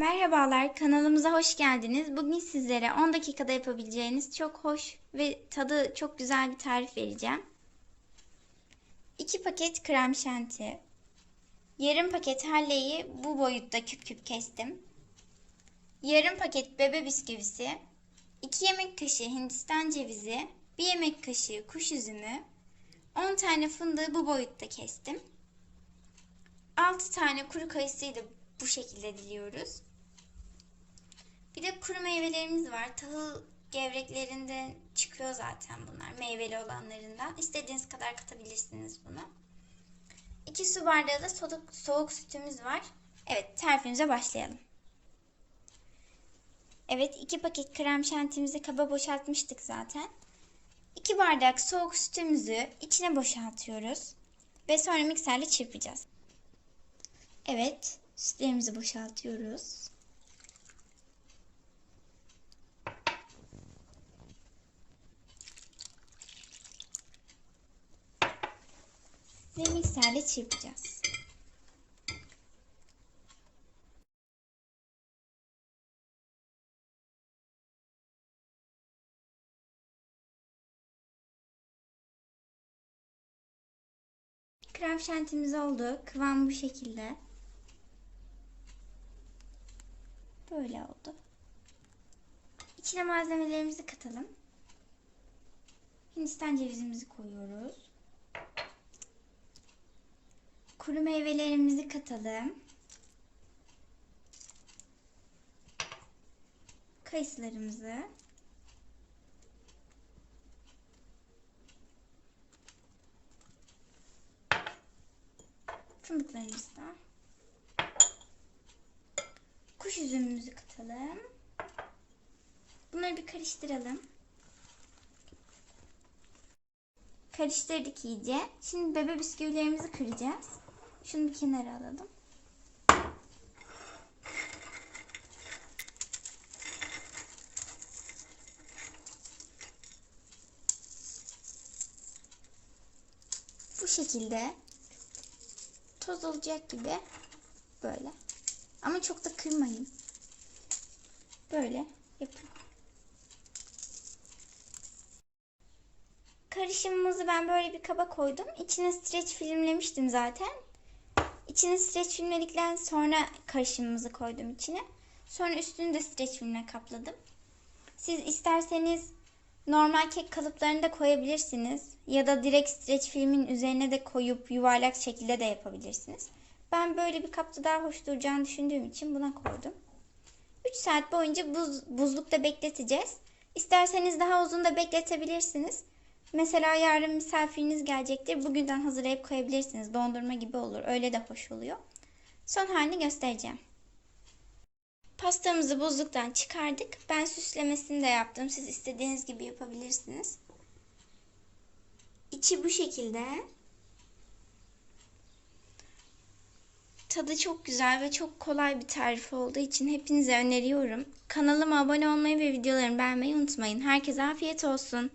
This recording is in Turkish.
Merhabalar, kanalımıza hoş geldiniz. Bugün sizlere 10 dakikada yapabileceğiniz çok hoş ve tadı çok güzel bir tarif vereceğim. 2 paket krem şanti, yarım paket halleyi bu boyutta küp küp kestim. Yarım paket bebe bisküvisi, 2 yemek kaşığı hindistan cevizi, 1 yemek kaşığı kuş üzümü, 10 tane fındığı bu boyutta kestim. 6 tane kuru kayısıyı da bu şekilde diliyoruz. Bir de kuru meyvelerimiz var. Tahıl gevreklerinden çıkıyor zaten bunlar. Meyveli olanlarından. İstediğiniz kadar katabilirsiniz bunu. 2 su bardağı da soğuk, soğuk sütümüz var. Evet tarifimize başlayalım. Evet 2 paket krem şantimizi kaba boşaltmıştık zaten. 2 bardak soğuk sütümüzü içine boşaltıyoruz. Ve sonra mikserle çırpacağız. Evet sütlerimizi boşaltıyoruz. Ve mikserle çırpacağız. Krem şantimiz oldu. Kıvam bu şekilde. Böyle oldu. İçine malzemelerimizi katalım. Hindistan cevizimizi koyuyoruz. Kuru meyvelerimizi katalım. Kayısılarımızı. Fındıklarımızı da. Kuş üzümümüzü katalım. Bunları bir karıştıralım. Karıştırdık iyice. Şimdi bebe bisküvilerimizi kıracağız. Şunu bir kenara alalım. Bu şekilde toz olacak gibi böyle. Ama çok da kırmayın. Böyle yapın. Karışımımızı ben böyle bir kaba koydum. İçine streç filmlemiştim zaten. İçine streç filmledikten sonra karışımımızı koydum içine. Sonra üstünü de streç filmle kapladım. Siz isterseniz normal kek kalıplarını da koyabilirsiniz. Ya da direkt streç filmin üzerine de koyup yuvarlak şekilde de yapabilirsiniz. Ben böyle bir kapta daha hoş duracağını düşündüğüm için buna koydum. 3 saat boyunca buz, buzlukta bekleteceğiz. İsterseniz daha uzun da bekletebilirsiniz. Mesela yarın misafiriniz gelecektir. Bugünden hazırlayıp koyabilirsiniz. Dondurma gibi olur. Öyle de hoş oluyor. Son halini göstereceğim. Pastamızı buzluktan çıkardık. Ben süslemesini de yaptım. Siz istediğiniz gibi yapabilirsiniz. İçi bu şekilde. Tadı çok güzel ve çok kolay bir tarif olduğu için hepinize öneriyorum. Kanalıma abone olmayı ve videolarımı beğenmeyi unutmayın. Herkese afiyet olsun.